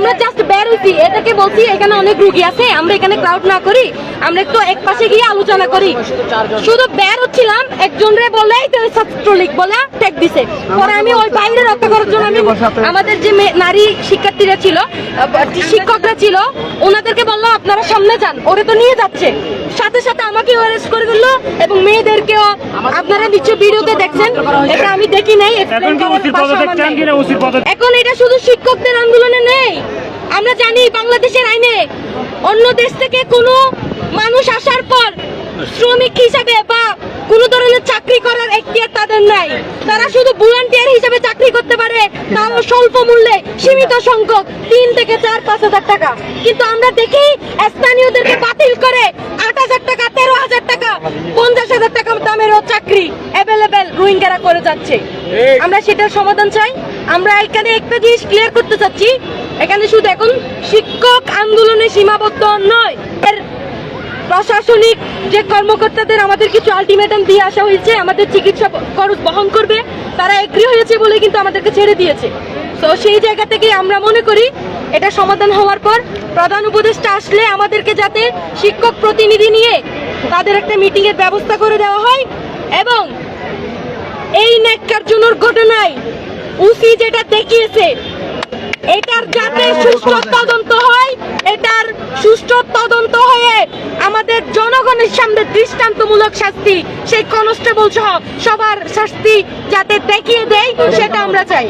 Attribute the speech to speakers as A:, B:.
A: আমরা জাস্ট বের হইছি। এটাকে বলছি এখানে অনেক রুগী আছে আমরা এখানে ক্রাউড না করি আমরা একটু এক পাশে গিয়ে আলোচনা করি। শুধু বের হচ্ছিলাম একজন রে বলে ছাত্রলীগ বলে ট্যাগ দিছে। পরে আমি ওই বাইরে রক্ষা করার জন্য আমি আমাদের যে নারী শিক্ষার্থীরা ছিল শিক্ষকরা ছিল ওনাদেরকে বলল আপনারা সামনে যান ওরে তো নিয়ে যাচ্ছে। সাথে সাথে আমাকে অ্যারেস্ট করে দিল এবং মেয়েদেরকেও আপনারা নিশ্চয় ভিডিওতে দেখছেন এটা আমি দেখি নাই
B: এখন এটা
A: শুধু
B: উচিত
A: ভাষা
B: পদত্যাগ
A: আমার
B: চান
A: নাই।
B: কিনা উচিত পদত্যাগ
A: এখন এটা শুধু শিক্ষকদের আন্দোলনে নেই আমরা জানি বাংলাদেশের আইনে অন্য দেশ থেকে কোনো মানুষ আসার পর শ্রমিক হিসাবে বা কোনো ধরনের চাকরি করার এখতিয়ার তাদের নাই। তারা শুধু ভলান্টিয়ার হিসাবে চাকরি করতে পারে তাও স্বল্প মূল্যে সীমিত সংখ্যক তিন থেকে চার পাঁচ হাজার টাকা। কিন্তু আমরা দেখি স্থানীয়দেরকে বাতিল করে আট হাজার টাকা তেরো হাজার টাকা পঞ্চাশ হাজার টাকা দামেরও চাকরি অ্যাভেলেবেল রোহিঙ্গারা করে যাচ্ছে। আমরা সেটার সমাধান চাই। আমরা এখানে একটা জিনিস ক্লিয়ার করতে চাচ্ছি এখানে শুধু এখন শিক্ষক আন্দোলনে সীমাবদ্ধ নয়, এর প্রশাসনিক যে কর্মকর্তাদের আমাদের কিছু আলটিমেটাম দিয়ে আসা হয়েছে, আমাদের চিকিৎসা খরচ বহন করবে, তারা এগ্রি হয়েছে বলে কিন্তু আমাদেরকে ছেড়ে দিয়েছে। তো সেই জায়গা থেকে আমরা মনে করি এটা সমাধান হওয়ার পর প্রধান উপদেষ্টা আসলে আমাদেরকে যাতে শিক্ষক প্রতিনিধি নিয়ে তাদের একটা মিটিং এর ব্যবস্থা করে দেওয়া হয় এবং এই ন্যাক্কারজনক ঘটনায় উসি যেটা দেখিয়েছে এটার যাতে সুষ্ঠু তদন্ত হয়, এটার সুষ্ঠু তদন্ত হয়ে আমাদের জনগণের সামনে দৃষ্টান্তমূলক শাস্তি সেই কনস্টেবল সহ সবার শাস্তি যাতে দেখিয়ে দেয়, সেটা আমরা চাই।